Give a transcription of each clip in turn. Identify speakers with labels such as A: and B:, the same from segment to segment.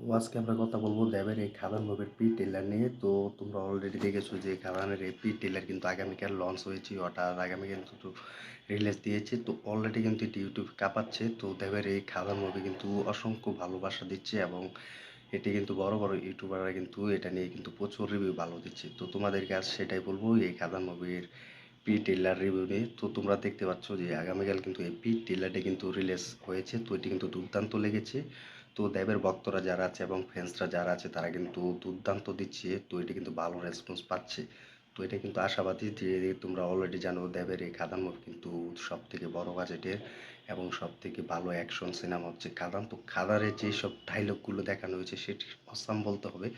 A: তো আজকে আমরা কথা বলব দেবের এই খাদান মুভির পি টেলার নিয়ে। তো তোমরা অলরেডি দেখেছ যে খাদানের এই পি টেলার কিন্তু আগামীকাল লঞ্চ হয়েছে, ওটা আগামীকাল কিন্তু রিলিজ দিয়েছে। তো অলরেডি কিন্তু এটি ইউটিউব কাঁপাচ্ছে। তো দেবের এই খাদান মুভি কিন্তু অসংখ্য ভালোবাসা দিচ্ছে এবং এটি কিন্তু বড় বড় ইউটিউবাররা কিন্তু এটা নিয়ে কিন্তু প্রচুর রিভিউ ভালো দিচ্ছে। তো তোমাদেরকে আজ সেটাই বলব, এই খাদান মুভির পি টেলার রিভিউ নিয়ে। তো তোমরা দেখতে পাচ্ছ যে আগামীকাল কিন্তু এই পি টেলারটি কিন্তু রিলিজ হয়েছে। তো এটি কিন্তু দুর্দান্ত লেগেছে। তো দেবের ভক্তরা যারা আছে এবং ফ্যান্সরা যারা আছে, তারা কিন্তু দুর্দান্ত দিচ্ছে। তো এটা কিন্তু ভালো রেসপন্স পাচ্ছে। তো এটা কিন্তু আশাবাদী যে তোমরা অলরেডি জানো দেবের এই মুভ কিন্তু সব থেকে বড় বাজেটের এবং সব থেকে ভালো অ্যাকশন সিনেমা হচ্ছে খাদান। তো খাদারের যেসব ডায়লগগুলো দেখানো হয়েছে, সেটি অসাম বলতে হবে।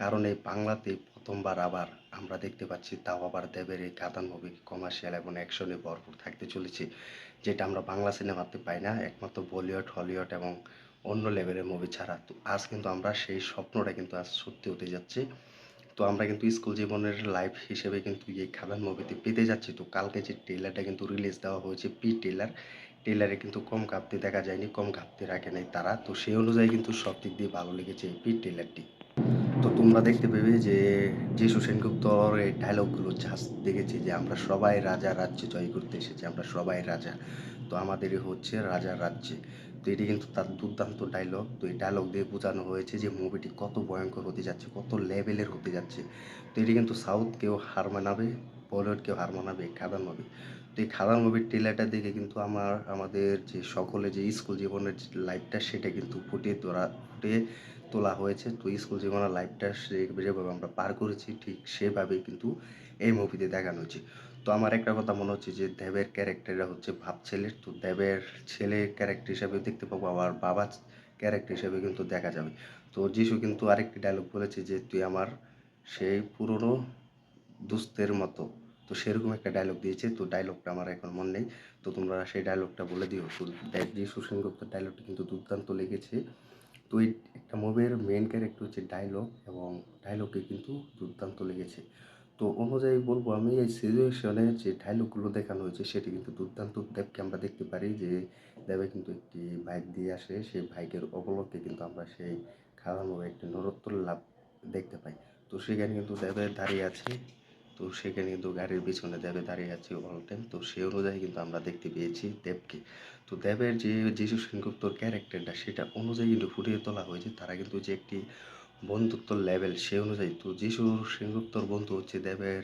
A: কারণ এই বাংলাতে প্রথমবার আবার আমরা দেখতে পাচ্ছি, তাও আবার দেবের এই কাতান মুভি কমার্শিয়াল এবং অ্যাকশনে ভরপুর থাকতে চলেছে। যেটা আমরা বাংলা সিনেমাতে পাই না। একমাত্র বলিউড হলিউড এবং অন্য লেভেলের মুভি ছাড়া। তো আজ কিন্তু আমরা সেই স্বপ্নটা কিন্তু আজ সত্যি হতে যাচ্ছে। তো আমরা কিন্তু স্কুল জীবনের লাইফ হিসেবে কিন্তু এই খাদান মুভিতে পেতে যাচ্ছি। তো কালকে যে ট্রেলারটা কিন্তু রিলিজ দেওয়া হয়েছে পি ট্রেলার ট্রেলারে কিন্তু কম ঘাপতে দেখা যায়নি, কম ঘাপতে রাখে নাই তারা। তো সেই অনুযায়ী কিন্তু সব দিক দিয়ে ভালো লেগেছে এই পি ট্রেলারটি তো তোমরা দেখতে পেবে যে যিশু সেনগুপ্তর এই ডায়লগগুলো জাস্ট দেখেছি যে আমরা সবাই রাজা, রাজ্যে জয় করতে এসেছি, আমরা সবাই রাজা। তো আমাদেরই হচ্ছে রাজা, রাজ্যে। তো এটি কিন্তু তার দুর্দান্ত ডায়লগ তো এই ডায়লগ দিয়ে বোঝানো হয়েছে যে মুভিটি কত ভয়ঙ্কর হতে যাচ্ছে, কত লেভেলের হতে যাচ্ছে। তো এটি কিন্তু সাউথকেও হার মানাবে বলিউডকেও হার মানাবে খাদান মুভি তো এই খাদান মুভির ট্রেলারটা দেখে কিন্তু আমার, আমাদের যে সকলে যে স্কুল জীবনের লাইফটা সেটা কিন্তু ফুটিয়ে তোলা ফুটিয়ে তোলা হয়েছে। তো স্কুল জীবনের লাইফটা যেভাবে আমরা পার করেছি, ঠিক সেভাবেই কিন্তু এই মুভিতে দেখানো হয়েছে তো আমার একটা কথা মনে হচ্ছে যে দেবের ক্যারেক্টারটা হচ্ছে ভাব ছেলের তো দেবের ছেলের ক্যারেক্টার হিসাবে দেখতে পাবো, আবার বাবা ক্যারেক্টার হিসাবে কিন্তু দেখা যাবে। তো যিশু কিন্তু আরেকটি ডায়লগ বলেছে যে, তুই আমার সেই পুরনো দুস্তের মতো। তো সেরকম একটা ডায়লগ দিয়েছে। তো ডায়লগটা আমার এখন মনে নেই। তো তোমরা সেই ডায়লগটা বলে দিও। তো যিশু সেনগুপ্তের ডায়লগটা কিন্তু দুর্দান্ত লেগেছে। তো এই একটা মুভির মেন ক্যারেক্টার হচ্ছে ডায়লগ এবং ডায়লগে কিন্তু দুর্দান্ত লেগেছে। তো অনুযায়ী বলব আমি এই সিচুয়েশনে যে ডায়লগগুলো দেখানো হয়েছে, সেটি কিন্তু দুর্দান্ত। দেবকে আমরা দেখতে পারি যে, দেবে কিন্তু একটি বাইক দিয়ে আসে। সেই বাইকের অবলকে কিন্তু আমরা সেই খাওয়ানো একটি নরোত্তর লাভ দেখতে পাই। তো সেখানে কিন্তু দেবে দাঁড়িয়ে আছে। তো সেখানে কিন্তু গাড়ির পিছনে দেবে দাঁড়িয়ে আছে অল টাইম তো সেই অনুযায়ী কিন্তু আমরা দেখতে পেয়েছি দেবকে। তো দেবের যে যিশু সেনগুপ্তর ক্যারেক্টারটা সেটা অনুযায়ী কিন্তু ফুটিয়ে তোলা হয়েছে। তারা কিন্তু যে একটি বন্ধুত্ব লেভেল সে অনুযায়ী তো যিশু সেনগুপ্তর বন্ধু হচ্ছে দেবের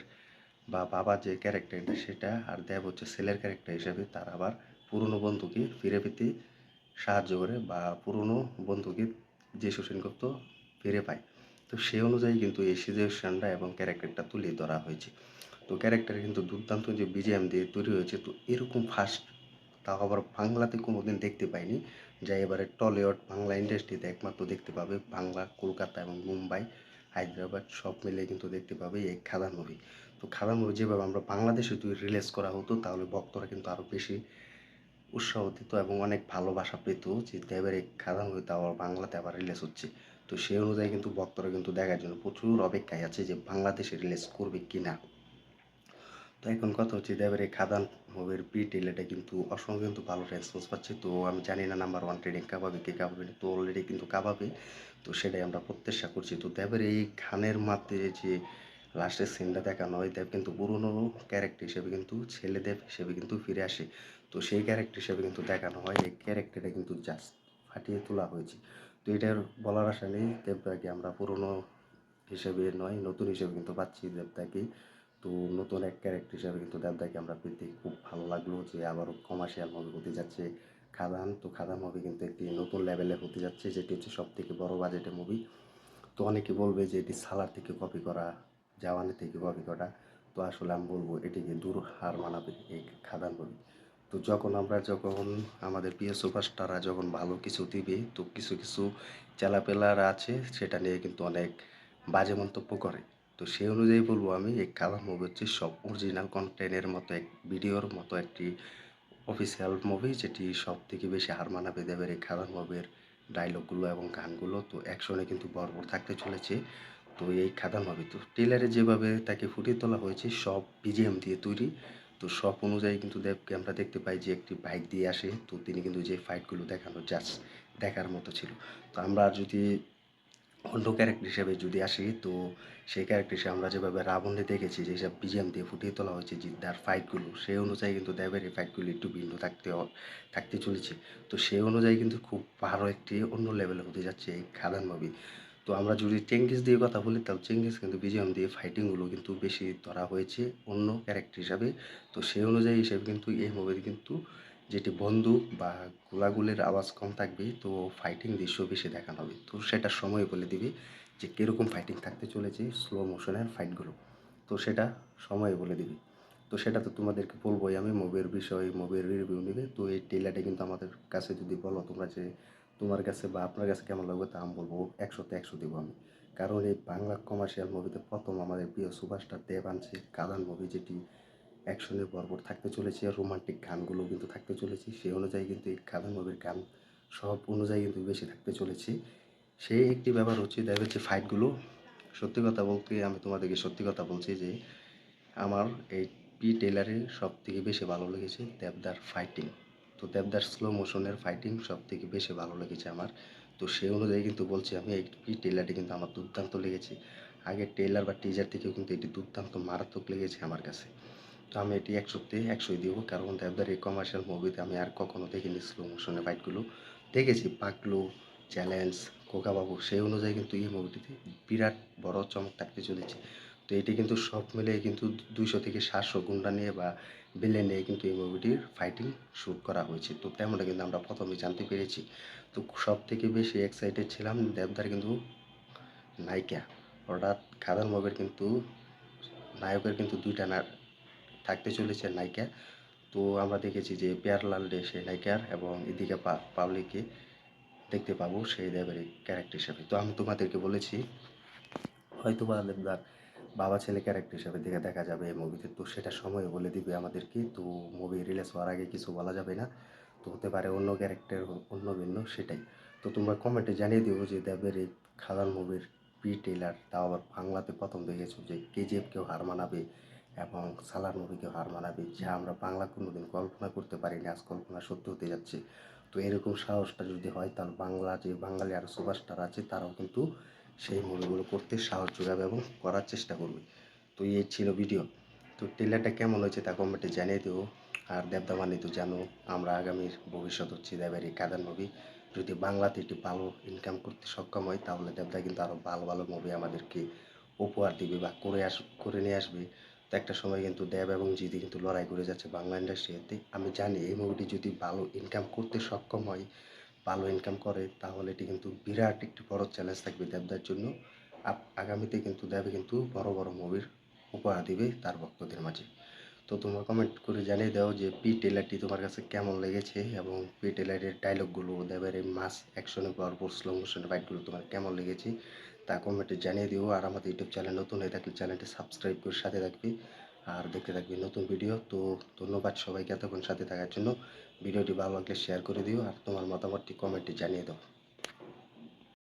A: বা বাবার যে ক্যারেক্টারটা সেটা আর দেব হচ্ছে ছেলের ক্যারেক্টার হিসেবে তার আবার পুরনো বন্ধুকে ফিরে পেতে সাহায্য করে বা পুরনো বন্ধুকে যিশু সেনগুপ্ত ফিরে পায়। তো সেই অনুযায়ী কিন্তু এই সিচুয়েশনটা এবং ক্যারেক্টারটা তুলে ধরা হয়েছে। তো ক্যারেক্টার কিন্তু দুর্দান্ত যে বিজিএম দিয়ে তৈরি হয়েছে, তো এরকম ফার্স্ট তাও আবার বাংলাতে কোনো দিন দেখতে পাইনি। যা এবারে টলিউড, বাংলা ইন্ডাস্ট্রিতে একমাত্র দেখতে পাবে বাংলা, কলকাতা এবং মুম্বাই, হায়দ্রাবাদ, সব মিলে কিন্তু দেখতে পাবে এই খাদান মুভি তো খাদান মুভি যেভাবে আমরা বাংলাদেশে যদি রিলিজ করা হতো, তাহলে ভক্তরা কিন্তু আরও বেশি উৎসাহ দিত এবং অনেক ভালোবাসা পেত যে দেবের এই খাদান মুভি তাও আবার বাংলাতে আবার রিলিজ হচ্ছে। তো সেই অনুযায়ী কিন্তু ভক্তরা কিন্তু দেখার জন্য প্রচুর অপেক্ষায় আছে যে বাংলাদেশে রিলিজ করবে কি না তো এখন কথা হচ্ছে দেবের এই খাদান মুভির পি টেলেটা কিন্তু অসংখ্য কিন্তু ভালো রেসপন্স পাচ্ছে। তো আমি জানি না নাম্বার ওয়ান ট্রেডিং কাবাবে কে কাবাবে তো অলরেডি কিন্তু কাবাবে তো সেটাই আমরা প্রত্যাশা করছি। তো দেবের এই খানের মাধ্যমে যে লাস্টের সিনটা দেখানো হয়, দেব কিন্তু পুরনো ক্যারেক্টার হিসেবে কিন্তু, ছেলে দেব হিসেবে কিন্তু ফিরে আসে। তো সেই ক্যারেক্টার হিসেবে কিন্তু দেখানো হয়। এই ক্যারেক্টারটা কিন্তু জাস্ট ফাটিয়ে তোলা হয়েছে। তো এটার বলার আশা নেই। দেবদাকে আমরা পুরনো হিসেবে নয়, নতুন হিসেবে কিন্তু পাচ্ছি দেবদাকে তো নতুন এক ক্যারেক্টার হিসাবে কিন্তু দেবদাকে আমরা পেতে খুব ভালো লাগল যে আবারও কমার্শিয়াল মুভি হতে যাচ্ছে। খাদান, তো খাদান মুভি কিন্তু একটি নতুন লেভেলে হতে যাচ্ছে, যেটি হচ্ছে সব থেকে বড় বাজেটের মুভি তো অনেকে বলবে যে এটি সালার থেকে কপি করা জাওয়ানি থেকে কপি করা। তো আসলে আমি বলব এটিকে দূর হার মানাবে এই খাদান মুভি তো যখন আমরা যখন আমাদের প্রিয় সুপারস্টাররা যখন ভালো কিছু দিবে, তো কিছু কিছু চেলাপেলারা আছে, সেটা নিয়ে কিন্তু অনেক বাজে মন্তব্য করে। তো সেই অনুযায়ী বলব আমি এই কালার মুভি হচ্ছে সব অরিজিনাল কন্টেন্টের মতো এক ভিডিওর মতো একটি অফিসিয়াল মুভি যেটি সব থেকে বেশি হার মানাবে দেবের এই খাদান মুভির ডায়লগগুলো এবং গানগুলো। তো একসঙ্গে কিন্তু ভরপুর থাকতে চলেছে। তো এই খাদান মুভি, তো টেলারে যেভাবে তাকে ফুটিয়ে তোলা হয়েছে, সব বিজিএম দিয়ে তৈরি। তো সব অনুযায়ী কিন্তু দেবকে আমরা দেখতে পাই যে একটি বাইক দিয়ে আসে। তো তিনি কিন্তু যে ফাইটগুলো দেখানো জাস্ট দেখার মতো ছিল। তো আমরা যদি অন্য ক্যারেক্টার হিসেবে যদি আসি, তো সেই ক্যারেক্টার হিসেবে আমরা যেভাবে রাবণে দেখেছি যেসব বিজিএম দিয়ে ফুটিয়ে তোলা হয়েছে জিদ্দার ফাইটগুলো সেই অনুযায়ী কিন্তু দেবের এই ফাইটগুলো একটু ভিন্ন থাকতে থাকতে চলেছে। তো সেই অনুযায়ী কিন্তু খুব ভালো একটি অন্য লেভেলে হতে যাচ্ছে এই খাদান মুভি তো আমরা যদি চেঙ্গিস দিয়ে কথা বলি, তাহলে চেঙ্গিস কিন্তু বিজিএম দিয়ে ফাইটিংগুলো কিন্তু বেশি ধরা হয়েছে অন্য ক্যারেক্টার হিসাবে। তো সেই অনুযায়ী হিসেবে কিন্তু এই মুভিতে কিন্তু যেটি বন্দুক বা গোলাগুলির আওয়াজ কম থাকবে, তো ফাইটিং দৃশ্য বেশি দেখানো হবে। তো সেটা সময় বলে দিবে যে কীরকম ফাইটিং থাকতে চলেছে স্লো মোশনের ফাইটগুলো তো সেটা সময় বলে দিবে। তো সেটা তো তোমাদেরকে বলবোই আমি মুভির বিষয় মুভির রিভিউ নেবে। তো এই টেলারটা কিন্তু আমাদের কাছে যদি বলো তোমরা যে তোমার কাছে বা আপনার কাছে কেমন লাগবে তা আমি বলব একশোতে একশো দেবো আমি। কারণ এই বাংলা কমার্শিয়াল মুভিতে প্রথম আমাদের প্রিয় সুভাষটার দেব আনছে, কাদান মুভি যেটি অ্যাকশনে ভরপুর থাকতে চলেছে আর রোমান্টিক গানগুলো কিন্তু থাকতে চলেছে। সেই অনুযায়ী কিন্তু এই কাদান মুভির গান সব অনুযায়ী কিন্তু বেশি থাকতে চলেছে। সেই একটি ব্যাপার হচ্ছে দেবের যে ফাইটগুলো সত্যি কথা বলতে আমি তোমাদেরকে সত্যি কথা বলছি যে আমার এই পি টেলারের সব থেকে বেশি ভালো লেগেছে দেবদার ফাইটিং তো দেবদার স্লো মোশনের ফাইটিং সব থেকে বেশি ভালো লেগেছে আমার। তো সেই অনুযায়ী কিন্তু বলছি আমি, এই পি টেলারটি কিন্তু আমার দুর্দান্ত লেগেছে। আগে টেলার বা টিজার থেকেও কিন্তু এটি দুর্দান্ত মারাত্মক লেগেছে আমার কাছে। তো আমি এটি একশোতে একশোই দিব, কারণ দেবদার এই কমার্শিয়াল মুভিতে আমি আর কখনো দেখিনি স্লো মোশনের ফাইটগুলো দেখেছি পাকলু চ্যালেঞ্জ কোকাবাবু, সেই অনুযায়ী কিন্তু এই মুভিটিতে বিরাট বড় চমক থাকতে চলেছে। তো এটি কিন্তু সব মিলে কিন্তু দুইশো থেকে সাতশো গুন্ডা নিয়ে বা বিলে নিয়ে কিন্তু এই মুভিটির ফাইটিং শ্যুট করা হয়েছে। তো তেমনটা কিন্তু আমরা প্রথমে জানতে পেরেছি। তো সব থেকে বেশি এক্সাইটেড ছিলাম দেবদার কিন্তু নায়িকা। অর্থাৎ খাদান মুভির কিন্তু, নায়কের কিন্তু দুইটা থাকতে চলেছে নায়িকা তো আমরা দেখেছি যে পেয়ারলাল ডে সেই নায়িকার এবং এদিকে পাবলিককে দেখতে পাবো সেই দেবের ক্যারেক্টার হিসাবে। তো আমি তোমাদেরকে বলেছি, হয়তো বা বাবা ছেলে ক্যারেক্টার হিসাবে দেখে দেখা যাবে এই মুভিতে তো। সেটা সময় বলে দিবে আমাদেরকে। তো মুভি রিলিজ হওয়ার আগে কিছু বলা যাবে না। তো হতে পারে অন্য ক্যারেক্টার অন্য ভিন্ন, সেটাই। তো তোমরা কমেন্টে জানিয়ে দিও যে দেবের এই খাদান মুভির প্রি টেলার তাও আবার বাংলাতে প্রথম দেখেছ যে কেজিএফকেও হার মানাবে এবং সালার মুভিকেও হার মানাবে, যা আমরা বাংলা কোনোদিন কল্পনা করতে পারিনি, আজ কল্পনা সত্য হতে যাচ্ছে। তো এরকম সাহসটা যদি হয়, তাহলে বাংলা, যে বাঙালি আর সুপারস্টার আছে, তারাও কিন্তু সেই মুভিগুলো করতে সাহস যোগাবে এবং করার চেষ্টা করবে। তো এই ছিল ভিডিও। তো ট্রেলারটা কেমন হয়েছে তা কমেন্টে জানিয়ে দেবো আর দেবদামানি তো জানো, আমরা আগামীর ভবিষ্যৎ হচ্ছে দেবের এই কাদান মুভি যদি বাংলাতে একটি ভালো ইনকাম করতে সক্ষম হয়, তাহলে দেবদা কিন্তু আরও ভালো ভালো মুভি আমাদেরকে উপহার দিবে বা করে আস, করে নিয়ে আসবে। তো একটা সময় কিন্তু দেব এবং জিদি কিন্তু লড়াই করে যাচ্ছে বাংলা ইন্ডাস্ট্রিতে। আমি জানি এই মুভিটি যদি ভালো ইনকাম করতে সক্ষম হয়, ভালো ইনকাম করে, তাহলে এটি কিন্তু বিরাট একটি বড় চ্যালেঞ্জ থাকবে দেবদার জন্য। আগামীতে কিন্তু দেব কিন্তু বড় বড় মুভির উপহার দিবে তার ভক্তদের মাঝে। তো তোমরা কমেন্ট করে জানিয়ে দাও যে পি টেলারটি তোমার কাছে কেমন লেগেছে এবং পি টেলারের ডায়লগগুলো দেবের এই মাস অ্যাকশনে ভরপুর স্লো মোশনের ফাইটগুলো তোমার কেমন লেগেছে তা কমেন্টে জানিয়ে দিও। আর আমাদের ইউটিউব চ্যানেল নতুন হয়ে থাকলে চ্যানেলটি সাবস্ক্রাইব করে সাথে থাকবে। আর দেখতে থাকবে নতুন ভিডিও তো ধন্যবাদ সবাইকে এতক্ষণ সাথে থাকার জন্য। ভিডিওটি ভালো লাগলে শেয়ার করে দিও। আর তোমার মতামতটি কমেন্টে জানিয়ে দাও।